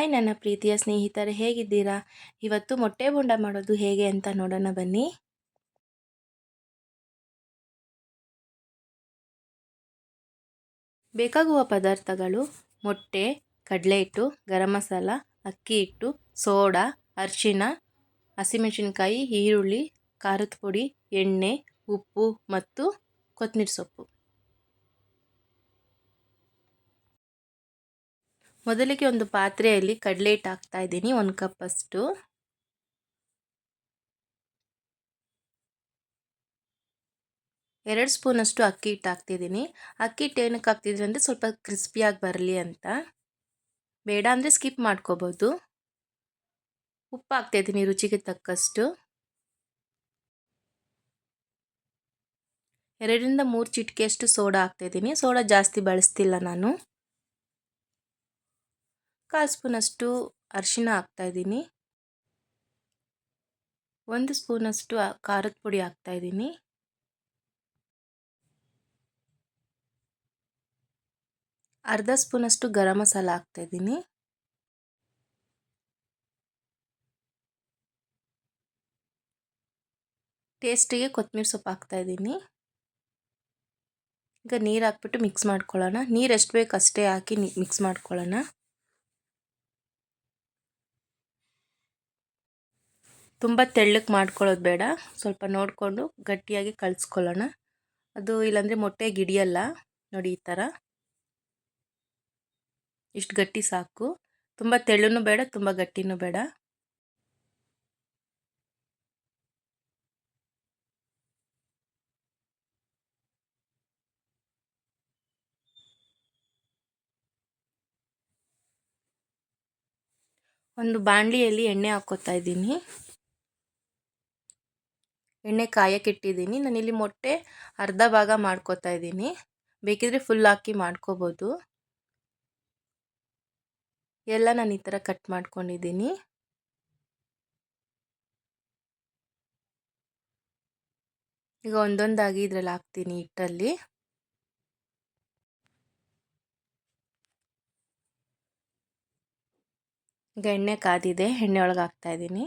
Hi ನನ್ನ ಪ್ರೀತಿಯ ಸ್ನೇಹಿತರೆ, ಹೇಗಿದ್ದೀರಾ? ಇವತ್ತು ಮೊಟ್ಟೆ ಬೋಂಡ ಮಾಡೋದು ಹೇಗೆ ಅಂತ ನೋಡೋಣ ಬನ್ನಿ. ಬೇಕಾಗುವ ಪದಾರ್ಥಗಳು ಮೊಟ್ಟೆ ಕಡಲೆ ಹಿಟ್ಟು ಗರಂ ಮಸಾಲ, ಅಕ್ಕಿ ಹಿಟ್ಟು, ಸೋಡಾ ಅರಿಶಿನ ಹಸಿಮೆಣಸಿನ್ಕಾಯಿ, ಈರುಳ್ಳಿ, ಖಾರದ ಪುಡಿ, ಎಣ್ಣೆ, ಉಪ್ಪು ಮತ್ತು ಕೊತ್ತಂಬರಿ ಸೊಪ್ಪು. ಮೊದಲಿಗೆ ಒಂದು ಪಾತ್ರೆಯಲ್ಲಿ ಕಡಲೆ ಹಿಟ್ಟು ಹಾಕ್ತಾ ಇದ್ದೀನಿ, ಒಂದು ಕಪ್ಪಷ್ಟು ಎರಡು ಸ್ಪೂನಷ್ಟು ಅಕ್ಕಿ ಹಿಟ್ಟು ಹಾಕ್ತಿದ್ದೀನಿ. ಅಕ್ಕಿ ಹಿಟ್ಟು ಏನಕ್ಕೆ ಹಾಕ್ತಿದ್ದೀನಿ ಅಂದರೆ ಸ್ವಲ್ಪ ಕ್ರಿಸ್ಪಿಯಾಗಿ ಬರಲಿ ಅಂತ. ಬೇಡ ಅಂದರೆ ಸ್ಕಿಪ್ ಮಾಡ್ಕೋಬೋದು. ಉಪ್ಪು ಹಾಕ್ತಾಯಿದ್ದೀನಿ ರುಚಿಗೆ ತಕ್ಕಷ್ಟು. ಎರಡರಿಂದ ಮೂರು ಚಿಟಿಕೆಯಷ್ಟು ಸೋಡಾ ಹಾಕ್ತಾಯಿದ್ದೀನಿ ಸೋಡಾ ಜಾಸ್ತಿ ಬಳಸ್ತಿಲ್ಲ ನಾನು. ಕಾಲು ಸ್ಪೂನಷ್ಟು ಅರಿಶಿನ ಹಾಕ್ತಾಯಿದ್ದೀನಿ ಒಂದು ಸ್ಪೂನಷ್ಟು ಖಾರದ ಪುಡಿ ಹಾಕ್ತಾಯಿದ್ದೀನಿ ಅರ್ಧ ಸ್ಪೂನಷ್ಟು ಗರಂ ಮಸಾಲ ಹಾಕ್ತಾಯಿದ್ದೀನಿ ಟೇಸ್ಟಿಗೆ ಕೊತ್ತಂಬರಿ ಸೊಪ್ಪು ಹಾಕ್ತಾಯಿದ್ದೀನಿ ಈಗ ನೀರು ಹಾಕ್ಬಿಟ್ಟು ಮಿಕ್ಸ್ ಮಾಡ್ಕೊಳ್ಳೋಣ. ನೀರು ಎಷ್ಟು ಬೇಕು ಅಷ್ಟೇ ಹಾಕಿ ಮಿಕ್ಸ್ ಮಾಡ್ಕೊಳ್ಳೋಣ. ತುಂಬ ತೆಳ್ಳಕ್ಕೆ ಮಾಡ್ಕೊಳ್ಳೋದು ಬೇಡ. ಸ್ವಲ್ಪ ನೋಡಿಕೊಂಡು ಗಟ್ಟಿಯಾಗಿ ಕಳಿಸ್ಕೊಳ್ಳೋಣ ಅದು ಇಲ್ಲಾಂದರೆ ಮೊಟ್ಟೆ ಗಿಡಿಯಲ್ಲ, ನೋಡಿ ಈ ಥರ ಇಷ್ಟು ಗಟ್ಟಿ ಸಾಕು. ತುಂಬ ತೆಳ್ಳೂ ಬೇಡ, ತುಂಬ ಗಟ್ಟಿನೂ ಬೇಡ. ಒಂದು ಬಾಣಲಿಯಲ್ಲಿ ಎಣ್ಣೆ ಹಾಕ್ಕೋತಾ ಇದ್ದೀನಿ. ಎಣ್ಣೆ ಕಾಯಕ್ಕಿಟ್ಟಿದ್ದೀನಿ ನಾನಿಲ್ಲಿ ಮೊಟ್ಟೆ ಅರ್ಧ ಭಾಗ ಮಾಡ್ಕೋತಾ ಇದ್ದೀನಿ. ಬೇಕಿದ್ರೆ ಫುಲ್ ಹಾಕಿ ಮಾಡ್ಕೋಬೋದು. ಎಲ್ಲ ನಾನು ಈ ಥರ ಕಟ್ ಮಾಡ್ಕೊಂಡಿದ್ದೀನಿ. ಈಗ ಒಂದೊಂದಾಗಿ ಇದರಲ್ಲಿ ಹಾಕ್ತೀನಿ ಹಿಟ್ಟಲ್ಲಿ. ಈಗ ಎಣ್ಣೆ ಕಾದಿದೆ, ಎಣ್ಣೆ ಒಳಗೆ ಹಾಕ್ತಾಯಿದ್ದೀನಿ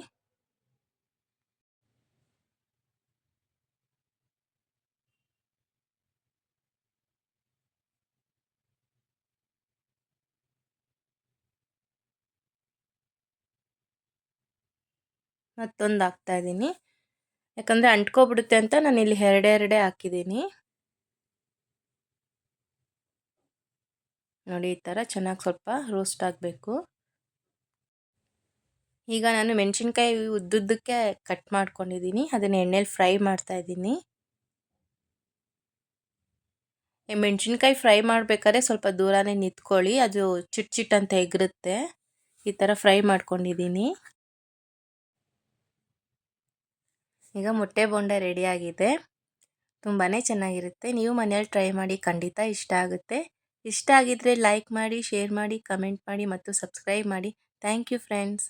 ಮತ್ತೊಂದು ಇದ್ದೀನಿ. ಯಾಕಂದರೆ ಅಂಟ್ಕೊಬಿಡುತ್ತೆ ಅಂತ ನಾನು ಇಲ್ಲಿ ಎರಡೆರಡೆ ಹಾಕಿದ್ದೀನಿ. ನೋಡಿ ಈ ಥರ ಚೆನ್ನಾಗಿ ಸ್ವಲ್ಪ ರೋಸ್ಟ್ ಆಗಬೇಕು. ಈಗ ನಾನು ಮೆಣಸಿನ್ಕಾಯಿ ಉದ್ದುದ್ದಕ್ಕೆ ಕಟ್ ಮಾಡ್ಕೊಂಡಿದ್ದೀನಿ. ಅದನ್ನು ಎಣ್ಣೆಲಿ ಫ್ರೈ ಮಾಡ್ತಾ ಇದ್ದೀನಿ. ಮೆಣಸಿನ್ಕಾಯಿ ಫ್ರೈ ಮಾಡಬೇಕಾದ್ರೆ ಸ್ವಲ್ಪ ದೂರನೇ ನಿಂತ್ಕೊಳ್ಳಿ. ಅದು ಚಿಟ್ ಚಿಟ್ ಅಂತ ಎಗರುತ್ತೆ. ಈ ಥರ ಫ್ರೈ ಮಾಡ್ಕೊಂಡಿದ್ದೀನಿ. ಈಗ ಮೊಟ್ಟೆ ಬೋಂಡ ರೆಡಿಯಾಗಿದೆ. ತುಂಬಾ ಚೆನ್ನಾಗಿರುತ್ತೆ. ನೀವು ಮನೆಯಲ್ಲಿ ಟ್ರೈ ಮಾಡಿ ಖಂಡಿತ ಇಷ್ಟ ಆಗುತ್ತೆ. ಇಷ್ಟ ಆಗಿದ್ದರೆ ಲೈಕ್ ಮಾಡಿ, ಶೇರ್ ಮಾಡಿ, ಕಮೆಂಟ್ ಮಾಡಿ ಮತ್ತು ಸಬ್ಸ್ಕ್ರೈಬ್ ಮಾಡಿ. Thank you friends.